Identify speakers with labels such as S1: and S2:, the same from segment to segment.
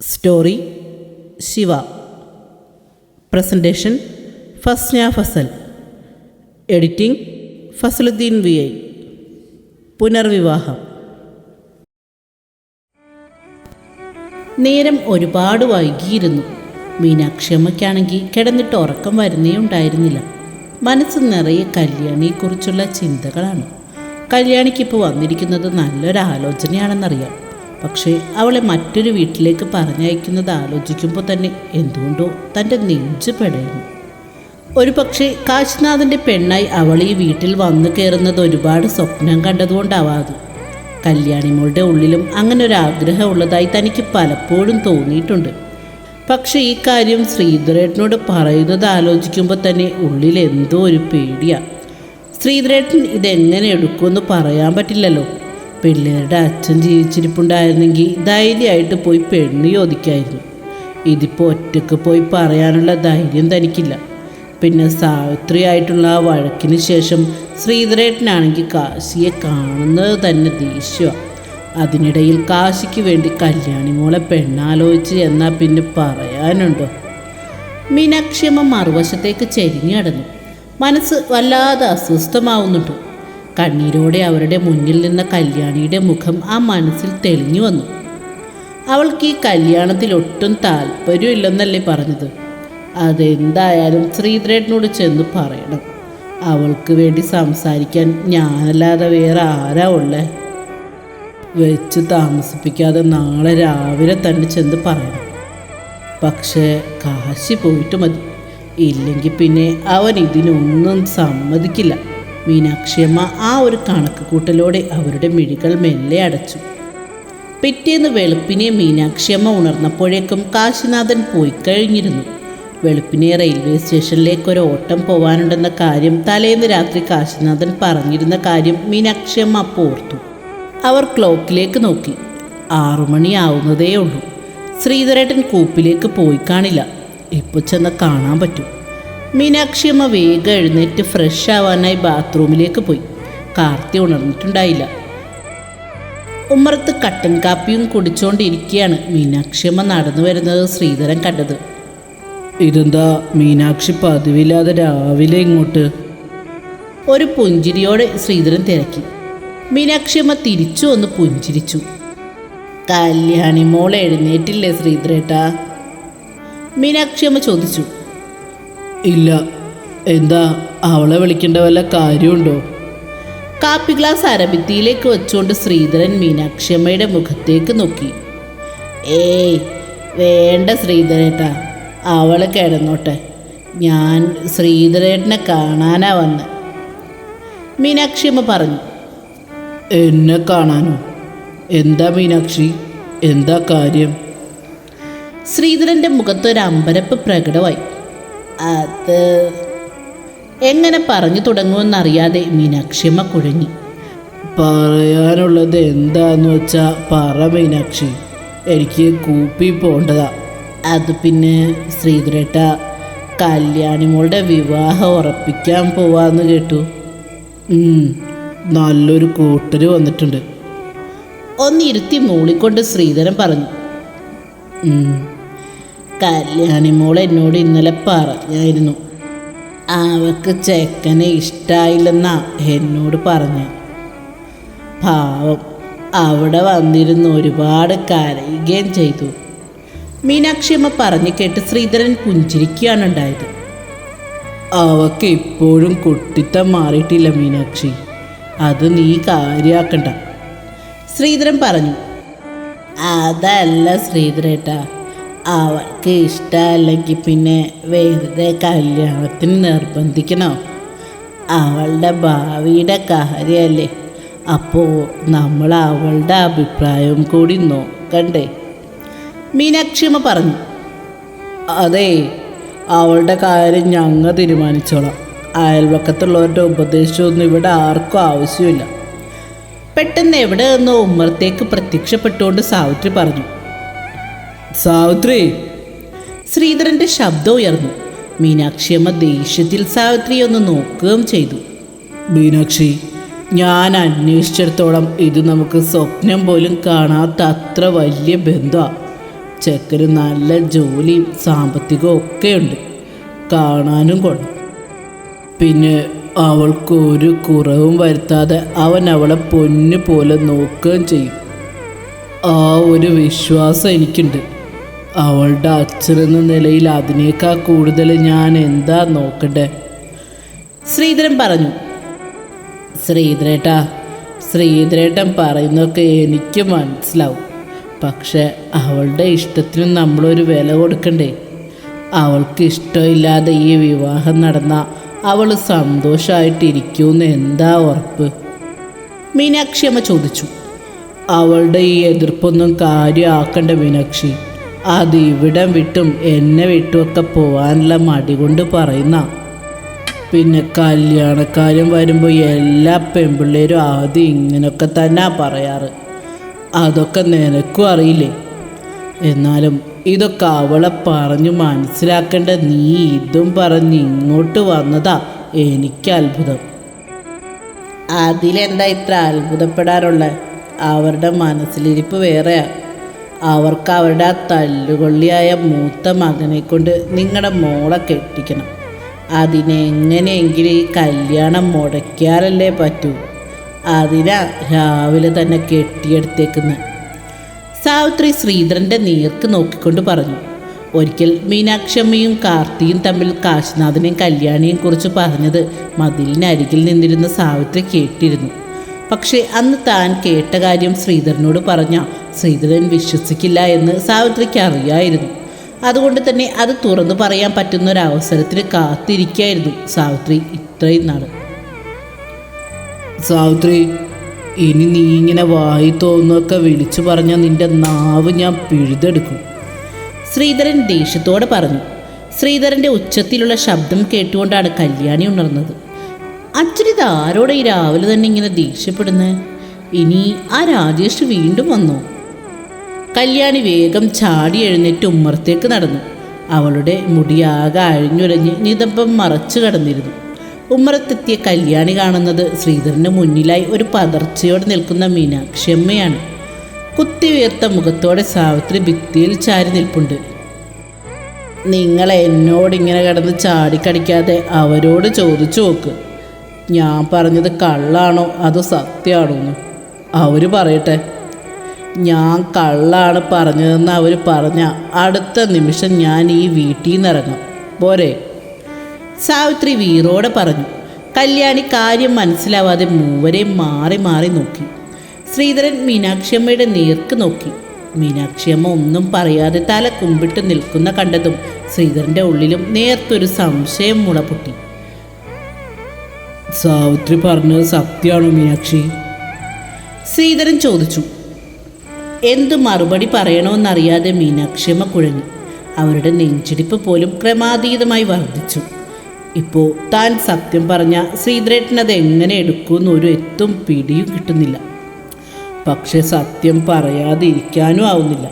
S1: Story Shiva presentation Fasna Fasal editing Fasaluddin V I പുനർവിവാഹം നേരം ഒരുപാട് വൈകിയിരുന്നു. മീനാക്ഷമ്മയ്ക്കാണെങ്കിൽ കിടന്നിട്ട് ഉറക്കം വരുന്നേ ഉണ്ടായിരുന്നില്ല. മനസ്സ് നിറയെ കല്യാണിയെക്കുറിച്ചുള്ള ചിന്തകളാണ്. കല്യാണിക്കിപ്പോൾ വന്നിരിക്കുന്നത് നല്ലൊരു ആലോചനയാണെന്നറിയാം. പക്ഷേ അവളെ മറ്റൊരു വീട്ടിലേക്ക് പറഞ്ഞയക്കുന്നത് ആലോചിക്കുമ്പോൾ തന്നെ എന്തുകൊണ്ടോ തന്റെ നെഞ്ച് പെടയുന്നു. ഒരു പക്ഷേ കാശിനാഥന്റെ പെണ്ണായി അവൾ ഈ വീട്ടിൽ വന്നു കയറുന്നത് ഒരുപാട് സ്വപ്നം കണ്ടതുകൊണ്ടാവാതെ. കല്യാണിമോളുടെ ഉള്ളിലും അങ്ങനെ ഒരു ആഗ്രഹം ഉള്ളതായി തനിക്ക് പലപ്പോഴും തോന്നിയിട്ടുണ്ട്. പക്ഷേ ഈ കാര്യം ശ്രീധരേട്ടനോട് പറയുന്നത് ആലോചിക്കുമ്പോൾ തന്നെ ഉള്ളിൽ എന്തോ ഒരു പേടിയാണ് ശ്രീധരേട്ടൻ ഇതെങ്ങനെ എടുക്കുമെന്ന് പറയാൻ പറ്റില്ലല്ലോ. പിള്ളേരുടെ അച്ഛൻ ജീവിച്ചിരിപ്പുണ്ടായിരുന്നെങ്കിൽ ധൈര്യമായിട്ട് പോയി പെണ്ണ് ചോദിക്കായിരുന്നു. ഇതിപ്പോൾ ഒറ്റയ്ക്ക് പോയി പറയാനുള്ള ധൈര്യം തനിക്കില്ല. പിന്നെ സാവിത്രിയായിട്ടുള്ള ആ വഴക്കിന് ശേഷം ശ്രീധരേട്ടനാണെങ്കിൽ കാശിയെ കാണുന്നത് തന്നെ ദേഷ്യമാണ് അതിനിടയിൽ കാശിക്ക് വേണ്ടി കല്യാണി മോളെ പെണ്ണാലോചിച്ച് എന്നാൽ പിന്നെ പറയാനുണ്ടോ? മീനാക്ഷിയമ്മ മറുവശത്തേക്ക് ചെരിഞ്ഞു മനസ്സ് വല്ലാതെ അസ്വസ്ഥമാവുന്നുണ്ട്. കണ്ണീരോടെ അവരുടെ മുന്നിൽ നിന്ന കല്യാണിയുടെ മുഖം ആ മനസ്സിൽ തെളിഞ്ഞു വന്നു. അവൾക്ക് ഈ കല്യാണത്തിൽ ഒട്ടും താല്പര്യമില്ലെന്നല്ലേ പറഞ്ഞത്. അതെന്തായാലും ശ്രീധരേട്ടനോട് ചെന്ന് പറയണം. അവൾക്ക് വേണ്ടി സംസാരിക്കാൻ ഞാനല്ലാതെ വേറെ ആരാ ഉള്ളേ? വെച്ച് താമസിപ്പിക്കാതെ നാളെ രാവിലെ തന്നെ ചെന്ന് പറയണം. പക്ഷേ കാശി പോയിട്ട് മതി. ഇല്ലെങ്കിൽ പിന്നെ അവൻ ഇതിനൊന്നും സമ്മതിക്കില്ല. മീനാക്ഷിയമ്മ ആ ഒരു കണക്ക് കൂട്ടലോടെ അവരുടെ മിഴികൾ മെല്ലെ അടച്ചു. പിറ്റേന്ന് വെളുപ്പിനെ മീനാക്ഷിയമ്മ ഉണർന്നപ്പോഴേക്കും കാശിനാഥൻ പോയി കഴിഞ്ഞിരുന്നു വെളുപ്പിനെ റെയിൽവേ സ്റ്റേഷനിലേക്ക് ഒരു ഓട്ടം പോവാനുണ്ടെന്ന കാര്യം തലേന്ന് രാത്രി കാശിനാഥൻ പറഞ്ഞിരുന്ന കാര്യം മീനാക്ഷിയമ്മ അപ്പോൾ ഓർത്തു അവർ ക്ലോക്കിലേക്ക് നോക്കി. ആറുമണിയാവുന്നതേ ഉള്ളൂ ശ്രീധരേട്ടൻ കൂപ്പിലേക്ക് പോയി കാണില്ല. ഇപ്പോൾ ചെന്ന് കാണാൻ പറ്റും. മീനാക്ഷിയമ്മ വേഗം എഴുന്നേറ്റ് ഫ്രഷ് ആവാനായി ബാത്റൂമിലേക്ക് പോയി. കാർത്തി ഉണർന്നിട്ടുണ്ടായില്ല. ഉമ്മറത്ത് കട്ടൻ കാപ്പിയും കുടിച്ചുകൊണ്ടിരിക്കുകയാണ് മീനാക്ഷിയമ്മ നടന്നു വരുന്നത് ശ്രീധരൻ കണ്ടത്. ഇതെന്താ? മീനാക്ഷി പതിവില്ലാതെ രാവിലെ ഇങ്ങോട്ട്. ഒരു പുഞ്ചിരിയോടെ ശ്രീധരൻ തിരക്കി. മീനാക്ഷിയമ്മ തിരിച്ചു വന്ന് പുഞ്ചിരിച്ചു. കല്യാണി മോൾ എഴുന്നേറ്റില്ലേ ശ്രീധരേട്ടാ? മീനാക്ഷിയമ്മ ചോദിച്ചു. ഇല്ല എന്താ അവളെ വിളിക്കേണ്ട വല്ല കാര്യമുണ്ടോ? കാപ്പി ഗ്ലാസ് അരബിത്തിയിലേക്ക് വെച്ചുകൊണ്ട് ശ്രീധരൻ മീനാക്ഷിയമ്മയുടെ മുഖത്തേക്ക് നോക്കി. ഏയ് വേണ്ട ശ്രീധരേട്ടാ അവൾ കിടന്നോട്ടെ. ഞാൻ ശ്രീധരേട്ടനെ കാണാനാ വന്ന്. മീനാക്ഷിയമ്മ പറഞ്ഞു. എന്നെ കാണാനോ? എന്താ മീനാക്ഷി? എന്താ കാര്യം? ശ്രീധരന്റെ മുഖത്തൊരു അമ്പരപ്പ് പ്രകടമായി. അത് എങ്ങനെ പറഞ്ഞു തുടങ്ങുമെന്നറിയാതെ മീനാക്ഷിയമ്മ കുഴങ്ങി പറയാനുള്ളത് എന്താന്ന് വെച്ചാ പറ മീനാക്ഷി. എനിക്ക് കൂപ്പി പോണ്ടതാ. അത് പിന്നെ ശ്രീധരേട്ട കല്യാണിമോളുടെ വിവാഹം ഉറപ്പിക്കാൻ പോവാന്ന് കേട്ടു. നല്ലൊരു കൂട്ടര് വന്നിട്ടുണ്ട്. ഒന്നിരുത്തി മൂളിക്കൊണ്ട് ശ്രീധരൻ പറഞ്ഞു. ഉം. കല്യാണിമോൾ എന്നോട് ഇന്നലെ പറഞ്ഞായിരുന്നു. അവക്ക് ചെക്കനെ ഇഷ്ടായില്ലെന്നാ എന്നോട് പറഞ്ഞു. പാവം അവിടെ വന്നിരുന്ന് ഒരുപാട് കരയുകയും ചെയ്തു. മീനാക്ഷിയമ്മ പറഞ്ഞു കേട്ട് ശ്രീധരൻ പുഞ്ചിരിക്കുകയാണ് ഉണ്ടായത് അവക്ക് ഇപ്പോഴും കുട്ടിത്തം മാറിയിട്ടില്ല മീനാക്ഷി. അത് നീ കാര്യാക്കണ്ട. ശ്രീധരൻ പറഞ്ഞു അതല്ല ശ്രീധരേട്ടാ. അവൾക്ക് ഇഷ്ടമല്ലെങ്കിൽ പിന്നെ വെറുതെ കല്യാണത്തിന് നിർബന്ധിക്കണോ? അവളുടെ ഭാവിയുടെ കാര്യമല്ലേ? അപ്പോൾ നമ്മൾ അവളുടെ അഭിപ്രായം കൂടി നോക്കണ്ടേ? മീനാക്ഷിമ പറഞ്ഞു. അതെ അവളുടെ കാര്യം ഞങ്ങൾ തീരുമാനിച്ചോളാം. അയൽവക്കത്തുള്ളവരുടെ ഉപദേശമൊന്നും ഇവിടെ ആർക്കും ആവശ്യമില്ല. പെട്ടെന്ന് എവിടെ നിന്നോ ഉമ്മറത്തേക്ക് പ്രത്യക്ഷപ്പെട്ടുകൊണ്ട് സാവിത്രി പറഞ്ഞു. സാവിത്രി. ശ്രീധരന്റെ ശബ്ദം ഉയർന്നു. മീനാക്ഷിയമ്മ ദേഷ്യത്തിൽ സാവിത്രി ഒന്ന് നോക്കുകയും ചെയ്തു. മീനാക്ഷി ഞാൻ അന്വേഷിച്ചിടത്തോളം ഇത് നമുക്ക് സ്വപ്നം പോലും കാണാത്ത അത്ര വലിയ ബന്ധമാണ് ചെക്കന് നല്ല ജോലിയും സാമ്പത്തികവും ഒക്കെയുണ്ട്. കാണാനും കൊള്ളാം. പിന്നെ അവൾക്ക് ഒരു കുറവും വരുത്താതെ അവൻ അവളെ പൊന്നു പോലെ നോക്കുകയും ചെയ്യും. ആ ഒരു വിശ്വാസം എനിക്കുണ്ട്. അവളുടെ അച്ഛനെന്ന നിലയിൽ അതിനേക്കാൾ കൂടുതൽ ഞാൻ എന്താ നോക്കണ്ടേ? ശ്രീധരൻ പറഞ്ഞു ശ്രീധരേട്ടാ ശ്രീധരേട്ടൻ പറയുന്നതൊക്കെ എനിക്ക് മനസ്സിലാവും. പക്ഷെ അവളുടെ ഇഷ്ടത്തിന് നമ്മളൊരു വില കൊടുക്കണ്ടേ? അവൾക്ക് ഇഷ്ടമില്ലാതെ ഈ വിവാഹം നടന്ന അവൾ സന്തോഷമായിട്ടിരിക്കുമെന്ന് എന്താ ഉറപ്പ്? മീനാക്ഷി അമ്മ ചോദിച്ചു അവളുടെ ഈ എതിർപ്പൊന്നും കാര്യമാക്കണ്ട മീനാക്ഷി. അത് ഇവിടം വിട്ടും എന്നെ വിട്ടുമൊക്കെ പോകാനുള്ള മടി കൊണ്ട് പറയുന്ന. പിന്നെ കല്യാണക്കാര്യം വരുമ്പോൾ എല്ലാ പെൺപിള്ളേരും ആദ്യം ഇങ്ങനെയൊക്കെ തന്നെ പറയാറ്. അതൊക്കെ നിനക്കും അറിയില്ലേ? എന്നാലും ഇതൊക്കെ അവളെ പറഞ്ഞു മനസ്സിലാക്കേണ്ട നീ ഇതും പറഞ്ഞ് ഇങ്ങോട്ട് വന്നതാ എനിക്ക് അത്ഭുതം. അതിലെന്താ ഇത്ര അത്ഭുതപ്പെടാറുള്ള? അവരുടെ മനസ്സിലിരിപ്പ് വേറെയാ. അവർക്ക് അവരുടെ ആ തല്ലുകൊള്ളിയായ മൂത്ത മകനെ കൊണ്ട് നിങ്ങളുടെ മോളെ കെട്ടിക്കണം. അതിനെങ്ങനെയെങ്കിലും ഈ കല്യാണം മുടക്കിയാലല്ലേ പറ്റൂ. അതിനാ രാവിലെ തന്നെ കെട്ടിയെടുത്തേക്കുന്നത് സാവിത്രി ശ്രീധരന്റെ നേർക്ക് നോക്കിക്കൊണ്ട് പറഞ്ഞു ഒരിക്കൽ മീനാക്ഷമ്മയും കാർത്തിയും തമ്മിൽ കാശിനാഥനെയും കല്യാണിയെയും കുറിച്ച് പറഞ്ഞത് മതിലിനരികിൽ നിന്നിരുന്ന സാവിത്രി കേട്ടിരുന്നു. പക്ഷേ അന്ന് താൻ കേട്ട കാര്യം ശ്രീധരനോട് പറഞ്ഞ ശ്രീധരൻ വിശ്വസിക്കില്ല എന്ന് സാവിത്രിക്ക് അറിയായിരുന്നു. അതുകൊണ്ട് തന്നെ അത് തുറന്നു പറയാൻ പറ്റുന്ന ഒരു അവസരത്തിന് കാത്തിരിക്കായിരുന്നു സാവിത്രി ഇത്രയും നാൾ സാവിത്രി ഇനി നീ ഇങ്ങനെ വായി തോന്നൊക്കെ വിളിച്ചു പറഞ്ഞാൽ നിന്റെ നാവ് ഞാൻ പിഴുതെടുക്കും. ശ്രീധരൻ ദേഷ്യത്തോടെ പറഞ്ഞു. ശ്രീധരന്റെ ഉച്ചത്തിലുള്ള ശബ്ദം കേട്ടുകൊണ്ടാണ് കല്യാണി ഉണർന്നത്. അച്ഛനിത് ആരോടെ ഈ രാവിലെ തന്നെ ഇങ്ങനെ ദേഷ്യപ്പെടുന്നത് ഇനി ആ രാജേഷ് വീണ്ടും വന്നോ? കല്യാണി വേഗം ചാടി എഴുന്നേറ്റ് ഉമ്മറത്തേക്ക് നടന്നു. അവളുടെ മുടിയാകെ അഴിഞ്ഞുരഞ്ഞ് നിതമ്പം മറച്ചു കടന്നിരുന്നു. ഉമ്മറത്തെത്തിയ കല്യാണി കാണുന്നത് ശ്രീധരന് മുന്നിലായി ഒരു പതർച്ചയോടെ നിൽക്കുന്ന മീനാക്ഷിയമ്മയാണ് കുത്തി ഉയർത്ത മുഖത്തോടെ സാവിത്രി ഭിത്തിയിൽ ചാരി നിൽപ്പുണ്ട്. നിങ്ങൾ എന്നോടിങ്ങനെ കിടന്ന് ചാടിക്കടിക്കാതെ അവരോട് ചോദിച്ചു നോക്ക്. ഞാൻ പറഞ്ഞത് കള്ളാണോ അതോ സത്യമാണോ എന്ന് അവർ പറയട്ടെ. ഞാൻ കള്ളാണ് പറഞ്ഞതെന്ന് അവർ പറഞ്ഞ അടുത്ത നിമിഷം ഞാൻ ഈ വീട്ടിൽ നിന്ന് ഇറങ്ങും പോരെ? സാവിത്രി വീറോടെ പറഞ്ഞു. കല്യാണി കാര്യം മനസ്സിലാവാതെ മൂവരെ മാറി മാറി നോക്കി. ശ്രീധരൻ മീനാക്ഷിയമ്മയുടെ നേർക്ക് നോക്കി. മീനാക്ഷിയമ്മ ഒന്നും പറയാതെ തല കുമ്പിട്ട് നിൽക്കുന്ന കണ്ടതും ശ്രീധരന്റെ ഉള്ളിലും നേർത്തൊരു സംശയം മുളപൊട്ടി. സാവിത്രി പറഞ്ഞത് സത്യമാണോ മീനാക്ഷി? ശ്രീധരൻ ചോദിച്ചു. എന്ത് മറുപടി പറയണമെന്നറിയാതെ മീനാക്ഷിയമ്മ കുഴഞ്ഞു. അവരുടെ നെഞ്ചിടിപ്പ് പോലും ക്രമാതീതമായി വർദ്ധിച്ചു. ഇപ്പോൾ താൻ സത്യം പറഞ്ഞ ശ്രീധരേട്ടനത് എങ്ങനെ എടുക്കുമെന്ന് ഒരു എത്തും പിടിയും കിട്ടുന്നില്ല. പക്ഷെ സത്യം പറയാതെ ഇരിക്കാനും ആവുന്നില്ല.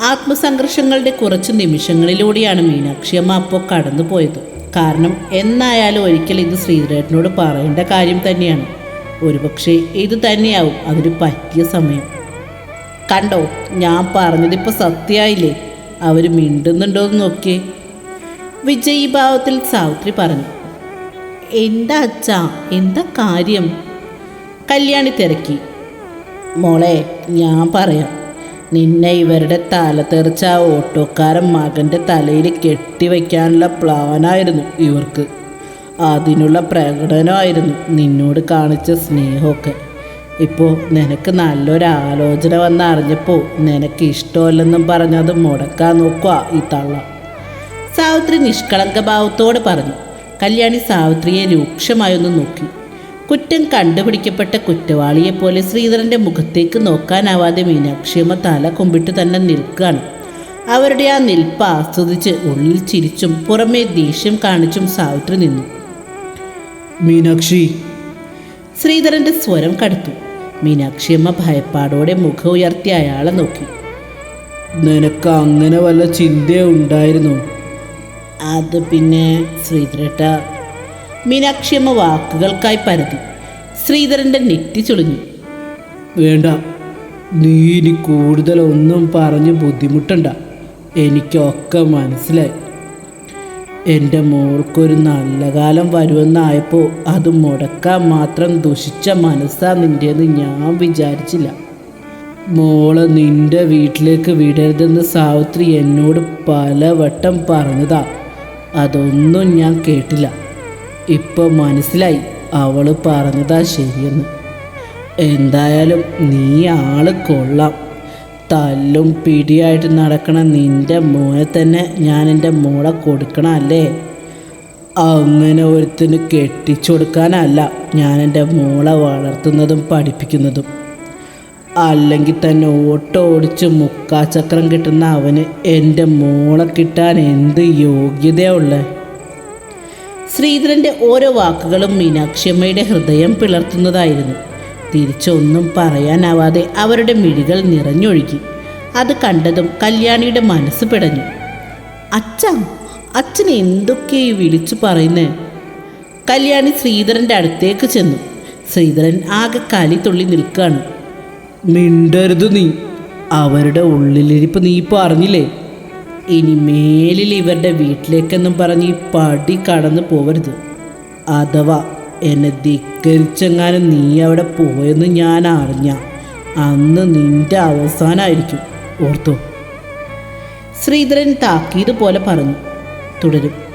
S1: ആത്മസംഘർഷങ്ങളുടെ കുറച്ച് നിമിഷങ്ങളിലൂടെയാണ് മീനാക്ഷിയമ്മ അപ്പോൾ കടന്നു പോയത്. കാരണം എന്നായാലും ഒരിക്കൽ ഇത് ശ്രീധരേട്ടനോട് പറയേണ്ട കാര്യം തന്നെയാണ്. ഒരുപക്ഷെ ഇത് തന്നെയാവും അതിന് പറ്റിയ സമയം. കണ്ടോ ഞാൻ പറഞ്ഞതിപ്പോൾ സത്യമായില്ലേ? അവർ മിണ്ടുന്നുണ്ടോ എന്ന് നോക്കിയേ വിജയീഭാവത്തിൽ സാവിത്രി പറഞ്ഞു എന്താ അച്ഛാ എന്താ കാര്യം? കല്യാണി തിരക്കി മോളെ ഞാൻ പറയാം. നിന്നെ ഇവരുടെ തല തെറിച്ച ആ ഓട്ടോക്കാരൻ മകന്റെ തലയിൽ കെട്ടിവെക്കാനുള്ള പ്ലാനായിരുന്നു ഇവർക്ക്. അതിനുള്ള പ്രകടനമായിരുന്നു നിന്നോട് കാണിച്ച സ്നേഹമൊക്കെ. ഇപ്പോൾ നിനക്ക് നല്ലൊരാലോചന വന്ന് അറിഞ്ഞപ്പോൾ നിനക്ക് ഇഷ്ടമല്ലെന്നും പറഞ്ഞത് മുടക്കാൻ നോക്കുക ഈ തള്ള. സാവിത്രി നിഷ്കളങ്ക ഭാവത്തോട് പറഞ്ഞു. കല്യാണി സാവിത്രിയെ രൂക്ഷമായൊന്ന് നോക്കി. കുറ്റം കണ്ടുപിടിക്കപ്പെട്ട കുറ്റവാളിയെ പോലെ ശ്രീധരന്റെ മുഖത്തേക്ക് നോക്കാനാവാതെ മീനാക്ഷിയമ്മ തല കുമ്പിട്ട് തന്നെ നിൽക്കുകയാണ്. അവരുടെ ആ നിൽപ്പ് ആസ്വദിച്ച് ഉള്ളിൽ ചിരിച്ചും പുറമേ ദേഷ്യം കാണിച്ചും സാവിത്രി നിന്നു. മീനാക്ഷി. ശ്രീധരന്റെ സ്വരം കടുത്തു. മീനാക്ഷിയമ്മ ഭയപ്പാടോടെ മുഖം ഉയർത്തി അയാളെ നോക്കി. നിനക്ക് അങ്ങനെ വല്ല ചിന്തയുണ്ടായിരുന്നു അത് പിന്നെ ശ്രീധരട്ട. മീനാക്ഷിയമ്മ വാക്കുകൾക്കായി പരതി ശ്രീധരന്റെ നെറ്റി ചുളിഞ്ഞു.
S2: വേണ്ട നീ ഇനി കൂടുതലൊന്നും പറഞ്ഞ് ബുദ്ധിമുട്ടണ്ട. എനിക്കൊക്കെ മനസ്സിലായി. എന്റെ മോൾക്കൊരു നല്ല കാലം വരുമെന്നായപ്പോൾ അത് മുടക്കാൻ മാത്രം ദുഷിച്ച മനസ്സാ നിന്റെന്ന് ഞാൻ വിചാരിച്ചില്ല. മോളെ നിന്റെ വീട്ടിലേക്ക് വിടരുതെന്ന് സാവിത്രി എന്നോട് പലവട്ടം പറഞ്ഞതാ. അതൊന്നും ഞാൻ കേട്ടില്ല. ഇപ്പം മനസ്സിലായി അവൾ പറഞ്ഞതാ ശരിയെന്ന്. എന്തായാലും നീ ആൾ കൊള്ളാം. തല്ലും പിടിയായിട്ട് നടക്കണ നിന്റെ മോനെ തന്നെ ഞാൻ എന്റെ മോളെ കൊടുക്കണം അല്ലേ? അങ്ങനെ ഒരുത്തിന് കെട്ടിച്ചു കൊടുക്കാനല്ല ഞാൻ എന്റെ മോളെ വളർത്തുന്നതും പഠിപ്പിക്കുന്നതും. അല്ലെങ്കിൽ തന്നെ ഓട്ടോ ഓടിച്ച് മുക്കാചക്രം കിട്ടുന്ന അവന് എന്റെ മോളെ കിട്ടാൻ എന്ത് യോഗ്യതയുള്ളത്
S1: ശ്രീധരന്റെ ഓരോ വാക്കുകളും മീനാക്ഷിയമ്മയുടെ ഹൃദയം പിളർത്തുന്നതായിരുന്നു. തിരിച്ചൊന്നും പറയാനാവാതെ അവരുടെ മിഴികൾ നിറഞ്ഞൊഴുകി. അത് കണ്ടതും കല്യാണിയുടെ മനസ്സ് പിടഞ്ഞു. അച്ഛ അച്ഛൻ എന്തൊക്കെ വിളിച്ചു പറയുന്നേ? കല്യാണി ശ്രീധരന്റെ അടുത്തേക്ക് ചെന്നു. ശ്രീധരൻ ആകെ കലി തുള്ളി നിൽക്കുകയാണ്.
S2: മിണ്ടരുത് നീ. അവരുടെ ഉള്ളിലിരിപ്പ് നീ പറഞ്ഞില്ലേ
S1: ഇനി മേലിൽ ഇവരുടെ വീട്ടിലേക്കെന്നും പറഞ്ഞ് പടി കടന്നു പോവരുത്.
S2: അഥവാ എന്നെ ധിക്കരിച്ചെങ്ങാനും നീ അവിടെ പോയെന്ന് ഞാൻ അറിഞ്ഞ. അന്ന് നിന്റെ അവസാനമായിരിക്കും ഓർത്തു?
S1: ശ്രീധരൻ താക്കീത് പോലെ പറഞ്ഞു തുടരും.